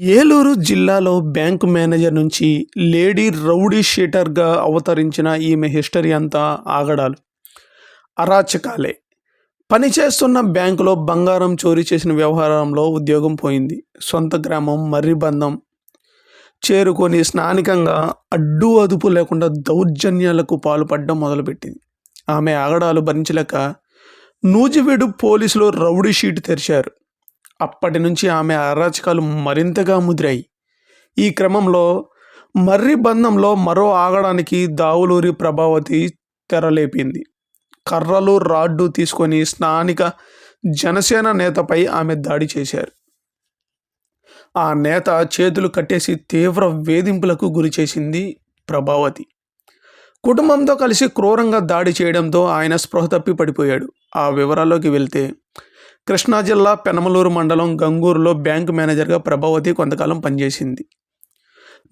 ఏలూరు జిల్లాలో bank manager నుంచి lady rowdy షీటర్గా అవతరించిన ఈమె హిస్టరీ అంతా ఆగడాలు. అరాచకాలే. పనిచేస్తున్న బ్యాంకులో బంగారం చోరీ చేసిన వ్యవహారంలో ఉద్యోగం పోయింది. సొంత గ్రామం మర్రిబంధం చేరుకొని స్నానికంగా అడ్డు అదుపు లేకుండా దౌర్జన్యాలకు పాల్పడడం మొదలుపెట్టింది. ఆమె ఆగడాలు భరించలేక నూజివీడు పోలీసులు రౌడీ షీట్ తెరిచారు. అప్పటి నుంచి ఆమె అరాచకాలు మరింతగా ముదిరాయి. ఈ క్రమంలో మర్రి బంధంలో మరో ఆగడానికి దావులూరి ప్రభావతి తెరలేపింది. కర్రలు రాడ్డు తీసుకొని స్థానిక జనసేన నేతపై ఆమె దాడి చేశారు. ఆ నేత చేతులు కట్టేసి తీవ్ర వేధింపులకు గురి చేసింది ప్రభావతి. కుటుంబంతో కలిసి క్రూరంగా దాడి చేయడంతో ఆయన స్పృహ తప్పి పడిపోయాడు. ఆ వివరాల్లోకి వెళ్తే కృష్ణా జిల్లా పెనమలూరు మండలం గంగూరులో బ్యాంకు మేనేజర్గా ప్రభావతి కొంతకాలం పనిచేసింది.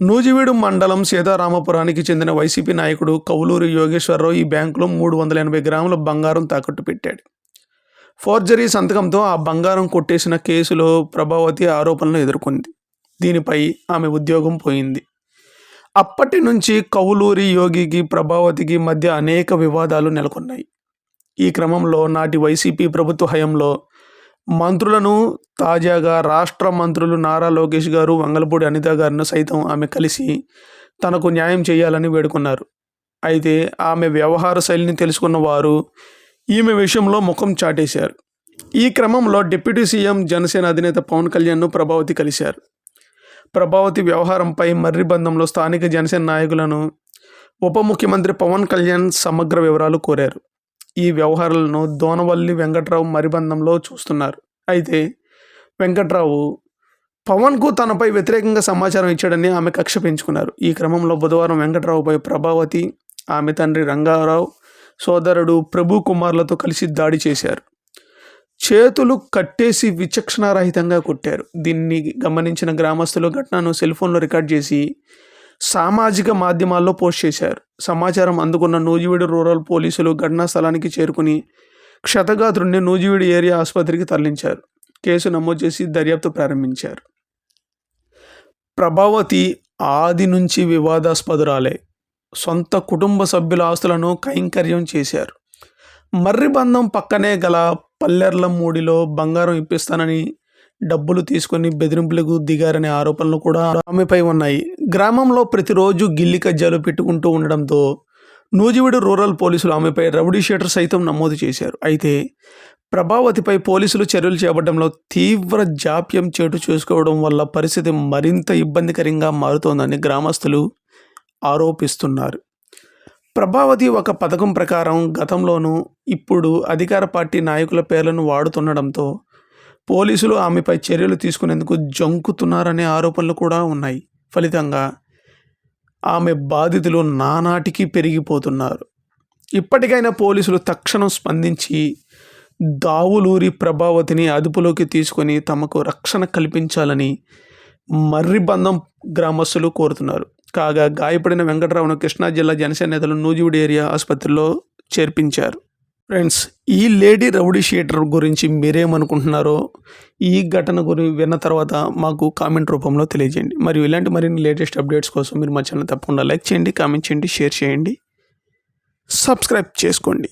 నూజివీడు మండలం సీతారామపురానికి చెందిన వైసీపీ నాయకుడు కౌలూరి యోగేశ్వరరావు ఈ బ్యాంకులో మూడు వందల ఎనభై గ్రాముల బంగారం తాకట్టు పెట్టాడు. ఫోర్జరీ సంతకంతో ఆ బంగారం కొట్టేసిన కేసులో ప్రభావతి ఆరోపణలు ఎదుర్కొంది. దీనిపై ఆమె ఉద్యోగం పోయింది. అప్పటి నుంచి కౌలూరి యోగికి ప్రభావతికి మధ్య అనేక వివాదాలు నెలకొన్నాయి. ఈ క్రమంలో నాటి వైసీపీ ప్రభుత్వ హయంలో మంత్రులను తాజాగా రాష్ట్ర మంత్రులు నారా లోకేష్ గారు వంగలపూడి అనిత గారిని సైతం ఆమె కలిసి తనకు న్యాయం చేయాలని వేడుకున్నారు. అయితే ఆమె వ్యవహార శైలిని తెలుసుకున్న వారు ఈమె విషయంలో ముఖం చాటేశారు. ఈ క్రమంలో డిప్యూటీ సీఎం జనసేన అధినేత పవన్ కళ్యాణ్ను ప్రభావతి కలిశారు. ప్రభావతి వ్యవహారంపై మర్రి బంధంలో స్థానిక జనసేన నాయకులను ఉప ముఖ్యమంత్రి పవన్ కళ్యాణ్ సమగ్ర వివరాలు కోరారు. ఈ వ్యవహారాలను దోనవల్లి వెంకట్రావు మరిబంధంలో చూస్తున్నారు. అయితే వెంకట్రావు పవన్కు తనపై వ్యతిరేకంగా సమాచారం ఇచ్చాడని ఆమె కక్ష పెంచుకున్నారు ఈ క్రమంలో బుధవారం వెంకట్రావుపై ప్రభావతి ఆమె తండ్రి రంగారావు సోదరుడు ప్రభు కుమార్లతో కలిసి దాడి చేశారు. చేతులు కట్టేసి విచక్షణారహితంగా కొట్టారు. దీన్ని గమనించిన గ్రామస్తులు ఘటనను సెల్ఫోన్లో రికార్డ్ చేసి సామాజిక మాధ్యమాల్లో పోస్ట్ చేశారు. సమాచారం అందుకున్న నూజివీడు రూరల్ పోలీసులు ఘటనా స్థలానికి చేరుకుని క్షతగాత్రుడిని నూజివీడు ఏరియా ఆసుపత్రికి తరలించారు. కేసు నమోదు చేసి దర్యాప్తు ప్రారంభించారు. ప్రభావతి ఆది నుంచి వివాదాస్పదురాలే. సొంత కుటుంబ సభ్యుల ఆస్తులను కైంకర్యం చేశారు. మర్రి బంధం పక్కనే గల పల్లెర్ల మూడిలో బంగారం ఇప్పిస్తానని డబ్బులు తీసుకొని బెదిరింపులకు దిగారనే ఆరోపణలు కూడా ఆమెపై ఉన్నాయి. గ్రామంలో ప్రతిరోజు గిల్లి కజ్జాలు పెట్టుకుంటూ ఉండడంతో నూజివీడు రూరల్ పోలీసులు ఆమెపై రౌడీ షీటర్ సైతం నమోదు చేశారు. అయితే ప్రభావతిపై పోలీసులు చర్యలు చేపట్టడంలో తీవ్ర జాప్యం చేటు చేసుకోవడం వల్ల పరిస్థితి మరింత ఇబ్బందికరంగా మారుతోందని గ్రామస్తులు ఆరోపిస్తున్నారు. ప్రభావతి ఒక పథకం ప్రకారం గతంలోనూ ఇప్పుడు అధికార పార్టీ నాయకుల పేర్లను వాడుతుండడంతో పోలీసులు ఆమెపై చర్యలు తీసుకునేందుకు జంకుతున్నారనే ఆరోపణలు కూడా ఉన్నాయి. ఫలితంగా ఆమె బాధితులు నానాటికి పెరిగిపోతున్నారు. ఇప్పటికైనా పోలీసులు తక్షణం స్పందించి దావులూరి ప్రభావతిని అదుపులోకి తీసుకొని తమకు రక్షణ కల్పించాలని మర్రిబంధం గ్రామస్తులు కోరుతున్నారు. కాగా గాయపడిన వెంకటరావును కృష్ణా జిల్లా జనసేన నేతలు నూజివీడు ఏరియా ఆసుపత్రిలో చేర్పించారు. ఫ్రెండ్స్ ఈ లేడీ రౌడీ షీటర్ గురించి మీరేమనుకుంటున్నారో ఈ ఘటన గురించి విన్న తర్వాత మాకు కామెంట్ రూపంలో తెలియజేయండి. మరియు ఇలాంటి మరిన్ని లేటెస్ట్ అప్డేట్స్ కోసం మీరు మా ఛానల్ తప్పకుండా లైక్ చేయండి కామెంట్ చేయండి షేర్ చేయండి సబ్స్క్రైబ్ చేసుకోండి.